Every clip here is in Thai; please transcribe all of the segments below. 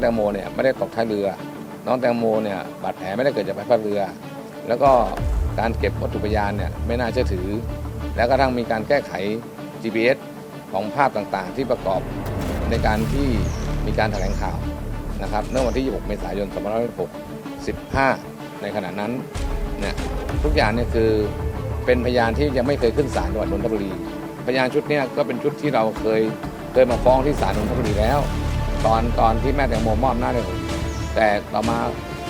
แตงโมเนี่ยไม่ได้ตกท้ายเรือ น้องแตงโมเนี่ยบาดแผลไม่ได้เกิดจากใบพัดเรือ แล้วก็การเก็บวัตถุพยานเนี่ยไม่น่าเชื่อถือ แล้วก็ทั้งมีการแก้ไข GPS ของภาพต่างๆ ที่ประกอบในการที่มีการแถลงข่าวนะครับเมื่อวันที่ 26 เมษายน 2565ในขณะนั้นเนี่ยทุกอย่างเนี่ยคือเป็นพยานที่ยังไม่เคยขึ้นศาลจังหวัดนนทบุรี พยานชุดนี้ก็เป็นชุดที่เราเคยเคยมาฟ้องที่ศาลนนทบุรีแล้ว ตอนตอนที่แม่แตงโมมอบหน้าให้ผมแต่ต่อมา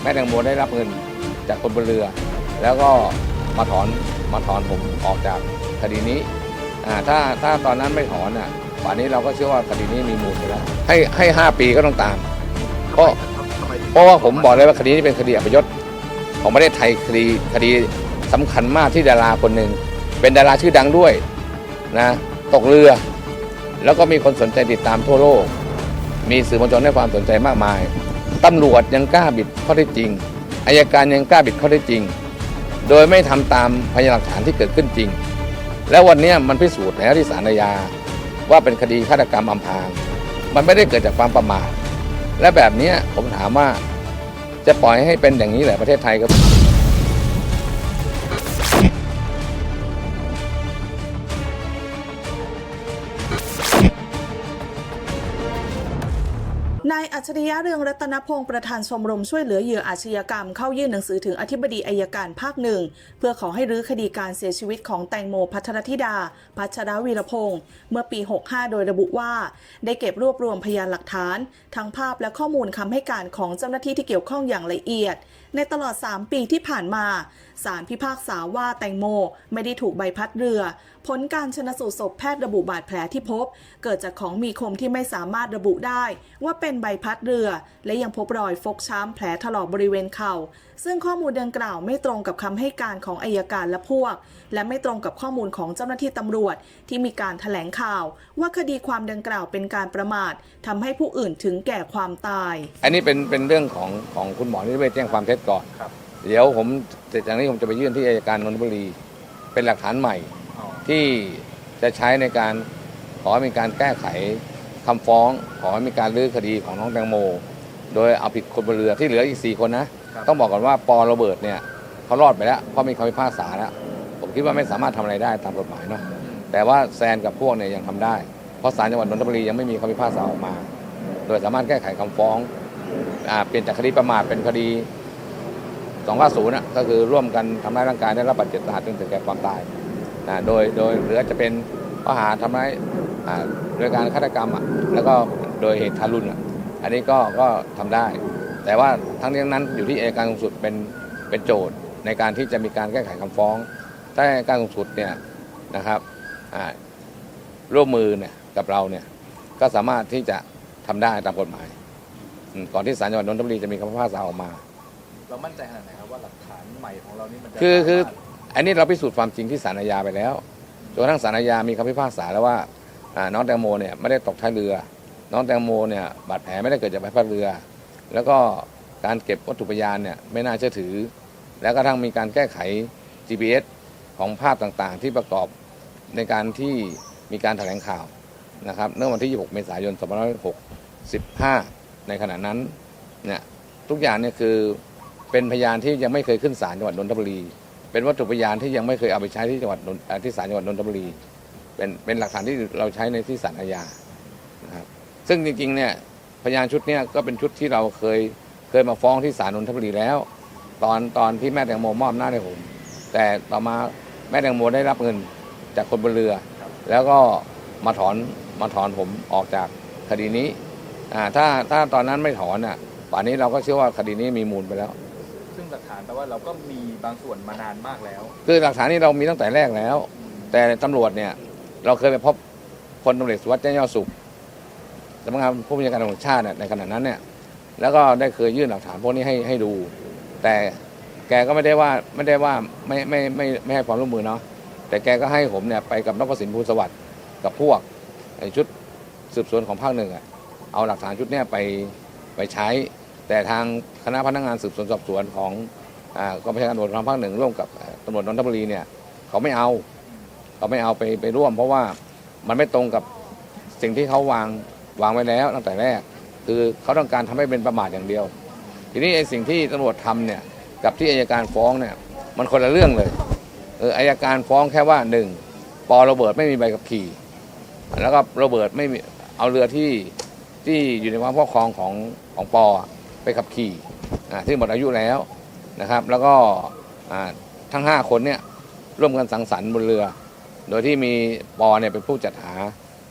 แม่แตงโมได้รับเงินจากคนบนเรือ แล้วก็มาถอนมาถอนผมออกจากคดีนี้อ่าถ้าถ้าตอนนั้นไม่ถอนอะป่านนี้เราก็เชื่อว่าคดีนี้มีมูลไปแล้วให้ให้ห้าปีก็ต้องตามเพราะเพราะว่าผมบอกเลยว่าคดีนี้เป็นคดีอัปยศของประเทศไทยคดีคดีสำคัญมากที่ดาราคนหนึ่งเป็นดาราชื่อดังด้วยนะตกเรือ แล้วก็มีคนสนใจติดตามทั่วโลก มีสื่อมวลชนให้ความสนใจมากมายตำรวจยังกล้าบิดข้อเท็จจริงอายการยังกล้าบิดข้อเท็จจริง โดยไม่ทำตามพยานหลักฐานที่เกิดขึ้นจริง แล้ววันนี้มันพิสูจน์แล้วที่ศาลอาญาว่าเป็นคดีฆาตกรรมอำพราง มันไม่ได้เกิดจากความประมาทและแบบนี้ผมถามว่าจะปล่อยให้เป็นอย่างนี้เหรอประเทศไทยครับ อัจฉริยะเรืองรัตนพงศ์ประธานชมรมช่วยเหลือเหยื่ออาชญากรรมเข้ายื่นหนังสือถึงอธิบดีอายการภาคหนึ่ง เพื่อขอให้รื้อคดีการเสียชีวิตของแตงโมพัทรธิดา พัชรวีรพงศ์เมื่อปี 65 โดยระบุว่า ได้เก็บรวบรวมพยานหลักฐาน ทั้งภาพและข้อมูลคำให้การของเจ้าหน้าที่ที่เกี่ยวข้องอย่างละเอียด ในตลอด 3 ปีที่ผ่านมาศาลพิพากษาว่าแตงโมไม่ได้ถูกใบพัดเรือ ผลการชนสูตรศพแพทย์ระบุบาดแผลที่พบ เกิดจากของมีคมที่ไม่สามารถระบุได้ ว่าเป็นใบพัดเรือ และยังพบรอยฟกช้ำแผลถลอกบริเวณเข่า ซึ่งข้อมูลดังกล่าวไม่ตรงกับคำให้การของอายการและพวก และไม่ตรงกับข้อมูลของเจ้าหน้าที่ตำรวจ ที่มีการแถลงข่าว ว่าคดีความดังกล่าวเป็นการประมาททำให้ผู้อื่นถึงแก่ความตาย อันนี้เป็นเป็นเรื่องของของคุณหมอที่ไปแจ้งความเท็จก่อนครับเดี๋ยวผมเสร็จจากนี้ผมจะไปยื่นที่อัยการนนทบุรี เป็นหลักฐานใหม่อ๋อ ที่จะใช้ในการขอให้มีการแก้ไขคำฟ้อง ขอให้มีการรื้อคดีของน้องแตงโม โดยเอาผิดคนบนเรือที่เหลืออีก 4 คนนะครับต้องบอกก่อนว่าปอโรเบิร์ตเนี่ยเขารอดไปแล้วเพราะมีคำพิพากษาแล้ว ผมคิดว่าไม่สามารถทำอะไรได้ตามกฎหมายเนาะแต่ว่าแซนกับพวกเนี่ยยังทำได้ เพราะศาลจังหวัดนนทบุรียังไม่มีคำพิพากษาออกมา โดยสามารถแก้ไขคำฟ้องอ่าเปลี่ยนจากคดีประมาทเป็นคดี250นะก็คือร่วมกันทำร้ายร่างกายได้รับบาดเจ็บสาหัสจนถึงแก่ความตาย นะโดยโดยหรืออาจจะเป็นข้อหาทำร้ายอ่าโดยการฆาตกรรมอะแล้วก็โดยเหตุทารุณอะอันนี้ก็ก็ทำได้ แต่ว่าทั้งนี้ทั้งนั้นอยู่ที่อัยการสูงสุดเป็นเป็นโจทย์ในการที่จะมีการแก้ไขคำฟ้อง ถ้าอัยการสูงสุดเนี่ยนะครับอ่าร่วมมือเนี่ยกับเราเนี่ยก็สามารถที่จะทำได้ตามกฎหมายอืมก่อนที่ศาลจังหวัดนนทบุรีจะมีคำพิพากษาออกมา เรามั่นใจขนาดไหนครับว่าหลักฐานใหม่ของเรานี่มันจะคือคือสามารถ อันนี้เราพิสูจน์ความจริงที่ศาลอาญาไปแล้วจนกระทั่งศาลอาญามีคำพิพากษาแล้วว่าน้องแตงโมเนี่ยไม่ได้ตกท้ายเรือ น้องแตงโมเนี่ยบาดแผลไม่ได้เกิดจากใบพัดเรือ แล้วก็การเก็บวัตถุพยานเนี่ยไม่น่าเชื่อถือ แล้วก็ทั้งมีการแก้ไข GPS ของภาพต่างๆ ที่ประกอบในการที่มีการแถลงข่าวนะครับเมื่อวันที่ 26 เมษายน 2565 ในขณะนั้นเนี่ยทุกอย่างเนี่ยคือเป็นพยานที่ยังไม่เคยขึ้นศาลจังหวัดนนทบุรี เป็นวัตถุพยานที่ยังไม่เคยเอาไปใช้ที่จังหวัดนนที่ศาลจังหวัดนนทบุรี เป็นเป็นหลักฐานที่เราใช้ในที่ศาลอาญานะครับซึ่งจริงๆเนี่ยพยานชุดเนี้ก็เป็นชุดที่เราเคยเคยมาฟ้องที่ศาลนนทบุรีแล้ว ตอนตอนที่แม่แตงโมมอบหน้าให้ผมแต่ต่อมาแม่แตงโมได้รับเงินจากคนบนเรือ แล้วก็มาถอนมาถอนผมออกจากคดีนี้อ่าถ้าถ้าตอนนั้นไม่ถอนอะป่านนี้เราก็เชื่อว่าคดีนี้มีมูลไปแล้ว ฐานแปลว่าเราก็มีบางส่วนมานานมากแล้ว คือหลักฐานนี้เรามีตั้งแต่แรกแล้ว แต่ตำรวจเนี่ย เราเคยไปพบพลตำรวจสุวัสดิ์แจ้งยอดสุขสำนักงานผู้บัญชาการตำรวจชาติเนี่ยในขณะนั้นเนี่ย แล้วก็ได้เคยยื่นหลักฐานพวกนี้ให้ให้ดู แต่แกก็ไม่ได้ว่าไม่ได้ว่าไม่ไม่ไม่ไม่ให้ความร่วมมือเนาะแต่แกก็ให้ผมเนี่ยไปกับนพสินภูลสวัสดิ์กับพวกชุดสืบสวนของภาคหนึ่งอะเอาหลักฐานชุดเนี้ยไปไปใช้ แต่ทางคณะพนักงานสืบสวนสอบสวนของ กองบัญชาการตำรวจภูธรภาคหนึ่งร่วมกับตำรวจนนทบุรีเนี่ยเขาไม่เอาเขาไม่เอาไปไปร่วม เพราะว่ามันไม่ตรงกับสิ่งที่เขาวางวางไว้แล้วตั้งแต่แรก คือเขาต้องการทำให้เป็นประมาทอย่างเดียว ทีนี้ไอ้สิ่งที่ตำรวจทำเนี่ยกับที่อายการฟ้องเนี่ยมันคนละเรื่องเลยเอออายการฟ้องแค่ว่าหนึ่งปอโรเบิร์ตไม่มีใบขับขี่ แล้วก็โรเบิร์ตไม่มีเอาเรือที่ที่อยู่ในความครอบครองของของปอไปขับขี่อ่าที่หมดอายุแล้ว นะครับ แล้วก็ทั้ง 5 คนเนี่ยร่วมกันสังสรรค์บนเรือ โดยที่มีปอเนี่ยเป็นผู้จัดหา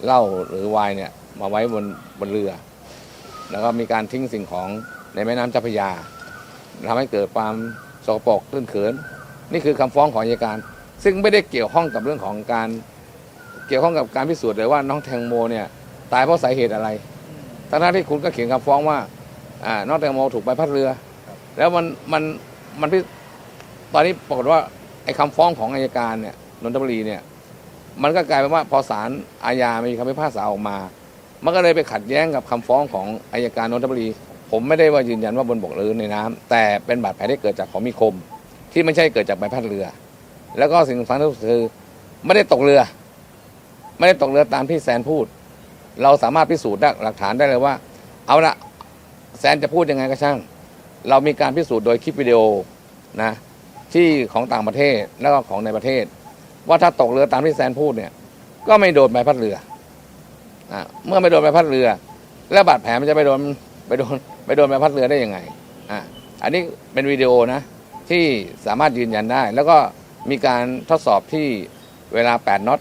เหล้าหรือไวน์เนี่ยมาไว้บนบนเรือ แล้วก็มีการทิ้งสิ่งของในแม่น้ำเจ้าพระยาทำให้เกิดความสกปรกตื้นเขิน นี่คือคำฟ้องของอัยการ ซึ่งไม่ได้เกี่ยวข้องกับเรื่องของการเกี่ยวข้องกับการพิสูจน์เลยว่าน้องแตงโมเนี่ยตายเพราะสาเหตุอะไรทั้งที่คุณก็เขียนคำฟ้องว่าอ่าน้องแตงโมถูกใบพัดเรือ แล้วมันมัน มันพิตอนนี้ปรากฏว่าไอ้คำฟ้องของอัยการเนี่ยนนทบุรีเนี่ย มันก็กลายเป็นว่าพอศาลอาญามีคำพิพากษาออกมา มันก็เลยไปขัดแย้งกับคำฟ้องของอายการนนทบุรี ผมไม่ได้ว่ายืนยันว่าบนบกหรือในน้ำแต่เป็นบาดแผลที่เกิดจากของมีคม ที่ไม่ใช่เกิดจากใบพัดเรือ แล้วก็สิ่งสำคัญที่สุดคือไม่ได้ตกเรือ ไม่ได้ตกเรือตามที่แซนพูด เราสามารถพิสูจน์ได้หลักฐานได้เลยว่า เอาละแซนจะพูดยังไงก็ช่าง เรามีการพิสูจน์โดยคลิปวิดีโอนะที่ของต่างประเทศแล้วก็ของในประเทศ ว่าถ้าตกเรือตามที่แซนพูดเนี่ย ก็ไม่โดนใบพัดเรืออะเมื่อไม่โดนใบพัดเรือ แล้วบาดแผลมันจะไปโดนไปโดนไปโดนใบพัดเรือได้ยังไงอะอันนี้เป็นวิดีโอนะ ที่สามารถยืนยันได้ แล้วก็มีการทดสอบที่เวลา 8น็อต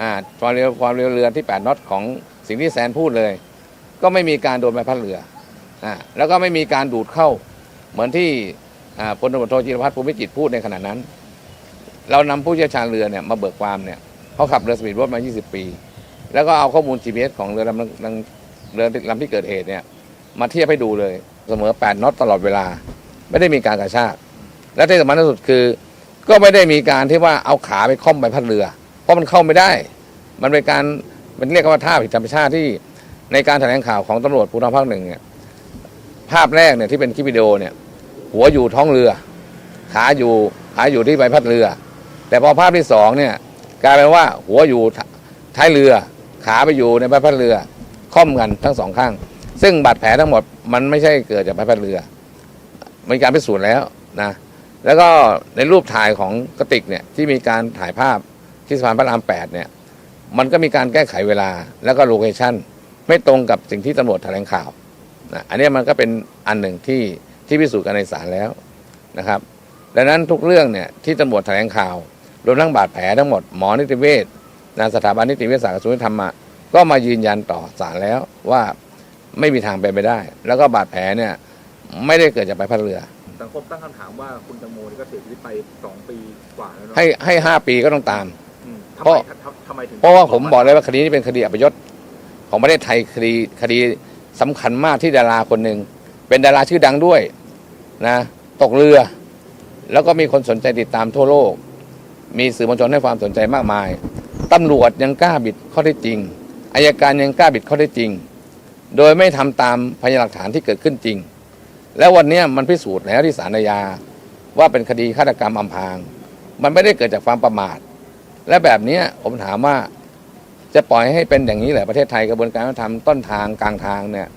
อ่าความเร็วความเร็วเรือที่ 8น็อตของสิ่งที่แซนพูดเลย ก็ไม่มีการโดนใบพัดเรือ แล้วก็ไม่มีการดูดเข้า เหมือนที่พลตำรวจโทจิรพัฒน์ภูมิจิตพูดในขณะนั้น เรานำผู้เชี่ยวชาญเรือเนี่ยมาเบิกความเนี่ยเขาขับเรือสปีดโบ๊ทมา 20 ปี แล้วก็เอาข้อมูล GPS ของเรือลำนั้นเรือลำที่เกิดเหตุเนี่ยมาเทียบให้ดูเลยเสมอ 8น็อตตลอดเวลา ไม่ได้มีการกระชาก และที่สำคัญที่สุดคือ ก็ไม่ได้มีการที่ว่าเอาขาไปค่อมใบพัดเรือ เพราะมันเข้าไม่ได้ มันเป็นการมันเรียกว่าท่าผิดธรรมชาติที่ในการแถลงข่าวของตำรวจภูธรภาคหนึ่งเนี่ย ภาพแรกเนี่ยที่เป็นคลิปวิดีโอเนี่ย หัวอยู่ท้องเรือ ขาอยู่ขาอยู่ที่ใบพัดเรือ แต่พอภาพที่สองเนี่ยกลายเป็นว่าหัวอยู่ท้ายเรือ ขาไปอยู่ในใบพัดเรือค่อมกันทั้งสองข้าง ซึ่งบาดแผลทั้งหมดมันไม่ใช่เกิดจากใบพัดเรือมีการพิสูจน์แล้วนะแล้วก็ในรูปถ่ายของกระติกเนี่ยที่มีการถ่ายภาพที่สะพานพระรามแปดเนี่ยมันก็มีการแก้ไขเวลาแล้วก็โลเคชั่นไม่ตรงกับสิ่งที่ตำรวจแถลงข่าว นะอันนี้มันก็เป็นอันหนึ่งที่ที่พิสูจน์กันในศาลแล้วนะครับ ดังนั้นทุกเรื่องเนี่ยที่ตำรวจแถลงข่าว รวมทั้งบาดแผลทั้งหมดหมอนิติเวชนะสถาบันนิติเวชศาสตร์กระทรวงยุติธรรมมาก็มายืนยันต่อศาลแล้วว่าไม่มีทางเป็นไปได้ แล้วก็บาดแผลเนี่ยไม่ได้เกิดจากใบพัดเรือ สังคมตั้งคำถามว่าคุณแตงโมนี่ก็เสียชีวิตไปสองปีกว่าแล้วเนาะให้ให้ห้าปีก็ต้องตาม อืมทำเพราะไมทำทำไมถึงเพราะว่าผมบอกเลยว่าคดีนี้เป็นคดีอัปยศของประเทศไทยคดีคดี สำคัญมากที่ดาราคนหนึ่งเป็นดาราชื่อดังด้วยนะตกเรือ แล้วก็มีคนสนใจติดตามทั่วโลก มีสื่อมวลชนให้ความสนใจมากมายตำรวจยังกล้าบิดข้อเท็จจริงอายการยังกล้าบิดข้อเท็จจริง โดยไม่ทำตามพยานหลักฐานที่เกิดขึ้นจริง แล้ววันนี้มันพิสูจน์แล้วที่ศาลอาญาว่าเป็นคดีฆาตกรรมอำพราง มันไม่ได้เกิดจากความประมาท และแบบนี้ผมถามว่า จะปล่อยให้เป็นอย่างนี้แหละประเทศไทยกระบวนการยุติธรรมต้นทางกลางทางเนี่ย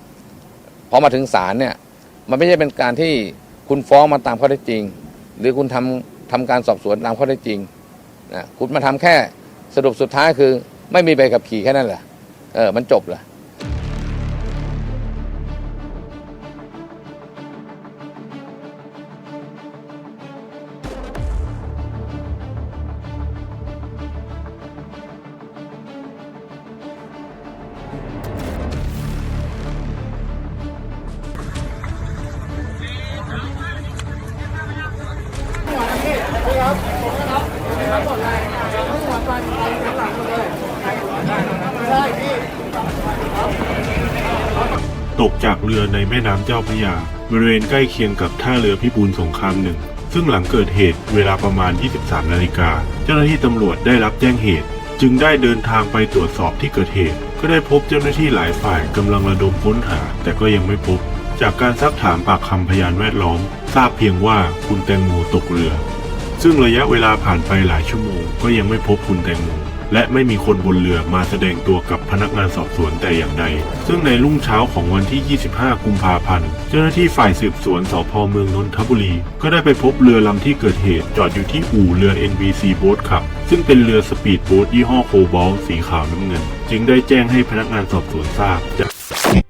พอมาถึงศาลเนี่ยมันไม่ใช่เป็นการที่คุณฟ้องมาตามข้อเท็จจริง หรือคุณทำทำการสอบสวนตามข้อเท็จจริงนะคุณมาทำแค่สรุปสุดท้ายคือ ไม่มีใบขับขี่แค่นั้นแหละเออมันจบเลย ตกจากเรือในแม่น้ำเจ้าพระยา บริเวณใกล้เคียงกับท่าเรือพิบูลสงครามหนึ่ง ซึ่งหลังเกิดเหตุเวลาประมาณ 23 นาฬิกา เจ้าหน้าที่ตำรวจได้รับแจ้งเหตุ จึงได้เดินทางไปตรวจสอบที่เกิดเหตุ ก็ได้พบเจ้าหน้าที่หลายฝ่ายกำลังระดมค้นหา แต่ก็ยังไม่พบ จากการซักถามปากคำพยานแวดล้อม ทราบเพียงว่าคุณแตงโมตกเรือ ซึ่งระยะเวลาผ่านไปหลายชั่วโมง ก็ยังไม่พบคุณแตงโมและไม่มีคนบนเรือมาแสดงตัวกับพนักงานสอบสวนแต่อย่างใด ซึ่งในรุ่งเช้าของวันที่ 25 กุมภาพันธ์ เจ้าหน้าที่ฝ่ายสืบสวนสพเมืองนนทบุรี ก็ได้ไปพบเรือลำที่เกิดเหตุ จอดอยู่ที่อู่เรือ NBC Boat ขับ ซึ่งเป็นเรือสปีดโบ๊ทยี่ห้อโคบอลสีขาวน้ำเงิน จึงได้แจ้งให้พนักงานสอบสวนทราบจาก